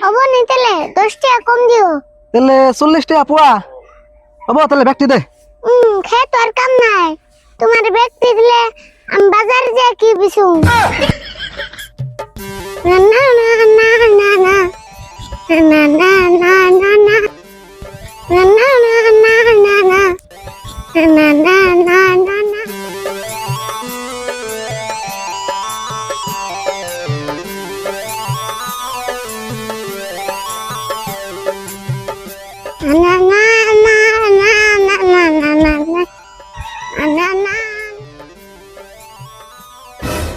অবনি তেলে দশ টাকা কম দিও তেলে চল্লিশ টাকা পোয়া হব তেলে ব্যক্তি দে হুম খেয়ে তো আর কাম নাই তোমার ব্যক্তি দিলে আমি বাজার যাই কি বিছু না না না না না না না না না না না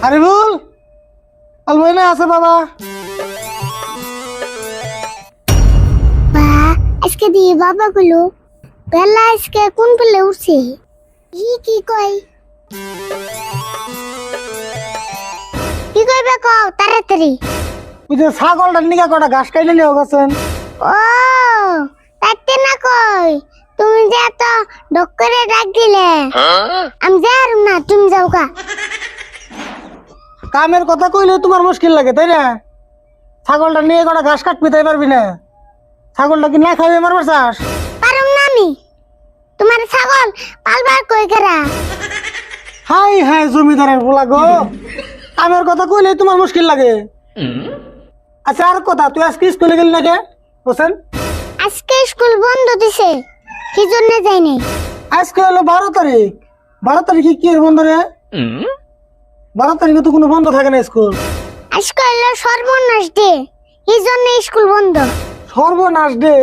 আরিফুল আলমাই না আছে বাবা বা আজকে দিয়ে বাবা গুলো বেলা আজকে কোন পেলে উঠছে ই কি কই কি কইবে কও তাড়াতাড়ি ওই যে ছাগলটা নিকা কটা ঘাস খাইলে নিয়ে গেছেন ও তাইতে না কই? তুমি যে এত ডক করে ডাক দিলে। আমি যাই না তুমি যাও কা কামের কথা কইলে তোমার মুশকিল লাগে তাই না? ছাগলটা নিয়ে কটা ঘাস কাটবি তাই পারবি না? ছাগলটা কি না খাইবে মারবার চাস পারুম না আমি। তোমার ছাগল পালবার কই গেরা? হাই হাই জমিদারের বলা গো। কামের কথা কইলে তোমার মুশকিল লাগে। আচ্ছা আর কথা তুই আজকে স্কুলে গেলি না কে? হোসেন? স্কুল বন্ধ দিছে কি জন্য যাইনি আজকে হলো বারো তারিখ। বারো তারিখে কি এর বন্ধ রে? বারো তারিখে তো কোনো বন্ধ থাকে না স্কুল। আজকে হলো সর্বনাশ ডে এই জন্য স্কুল বন্ধ। সর্বনাশ ডে?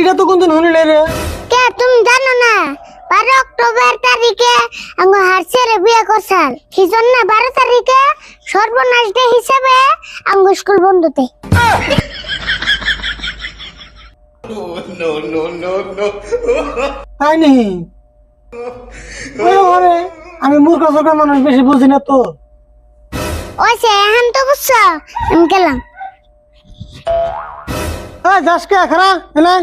এটা তো কোনদিন হলি নাই রে। কে তুমি জানো না বারো অক্টোবর তারিখে আমার হারসের বিয়ে করছাল কি জন্য বারো তারিখে সর্বনাশ ডে হিসেবে আমার স্কুল বন্ধতে তাই নি ওই ওরে, আমি মূর্খ সরকার মানুষ বেশি বুঝি না তো। ওই এখন তো বুঝছ? আমি গেলাম। এই যাস কে খারা এনে।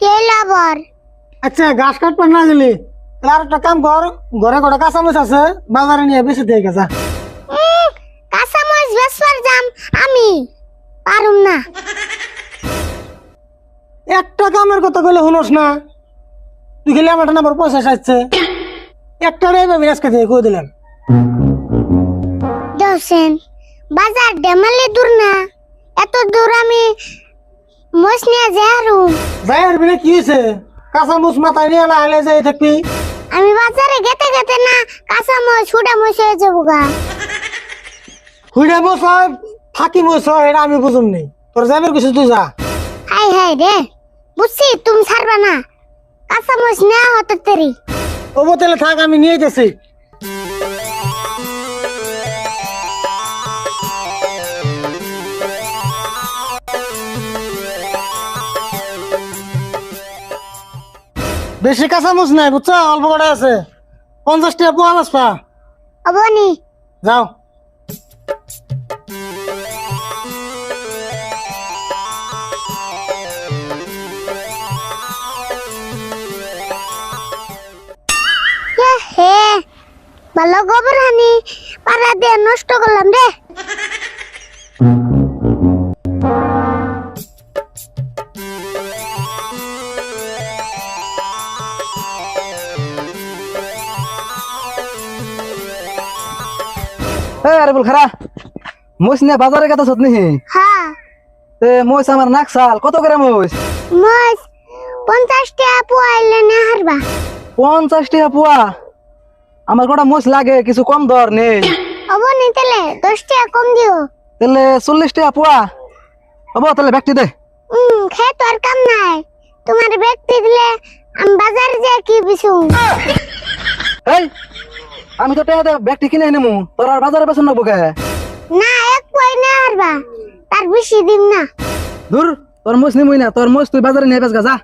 কে লাবর আচ্ছা ঘাস কাটবার না গেলি। তাহলে আর একটা কাম কর ঘরে কটা কাঁচামচ আছে বাজারে নিয়ে বেশি দিয়ে গেছা। বেসবার আমি পারুম না। একটা কামের কথা কইলে শুনোস না। তুই খেলে আমার নাম্বার পয়সা সাজছে। একটা রে আমি আজকে দিয়ে কই দিলাম? দোসেন বাজার ডেমালি দূর না। এত দূর আমি মোষ নিয়ে যাই আর বিনে কি হয়েছে কাঁচামচ মাথায় নিয়ে লাইলে যাই থাকবি? আমি বাজারে গেতে গেতে না কাঁচা মাছ ছুটা মাছ হয়ে যাব গা। হুইডা মোস হয় ফাঁকি মোস এটা আমি বুঝুম নি তোর যাবের কিছু তুই যা। হাই হাই রে বুঝছি তুমি ছাড়বা না। কাঁচা মাছ নেওয়া হতো তেরি ও বোতলে থাক আমি নিয়ে গেছি বেশি কাঁচামচ নাই বুঝছ? অল্প কটা আছে। পঞ্চাশ টাকা পোয়া বাসপা অবনি। যাও। ভালো গোবর হানি পাড়া দিয়ে নষ্ট করলাম রে। আরে বল খারা নিয়ে বাজারে কথা সত নিহি হ্যাঁ। তে মোস আমার নাক সাল কত করে মোস মাছ পঞ্চাশ টাকা পোয়াইলে না হারবা। পঞ্চাশ টাকা পোয়া? আমার কটা মোস লাগে কিছু কম দর নেই অবনি তাহলে দশ টাকা কম দিও। তাহলে চল্লিশ টাকা পোয়া। হব তাহলে ব্যক্তি দে। হুম খেয়ে তো আর কাম নাই। তোমার ব্যক্তি দিলে আমি বাজারে যাই কি বিছু এই আমি তো টাকা ব্যক্তি কিনে নেমু। তোর আর বাজারে বেসন নেব কে? না এক পয় না হারবা তার বেশি দিন না। দূর তোর মোস নিমুই না। তোর মোস তুই বাজারে নিয়ে বেস গা যা।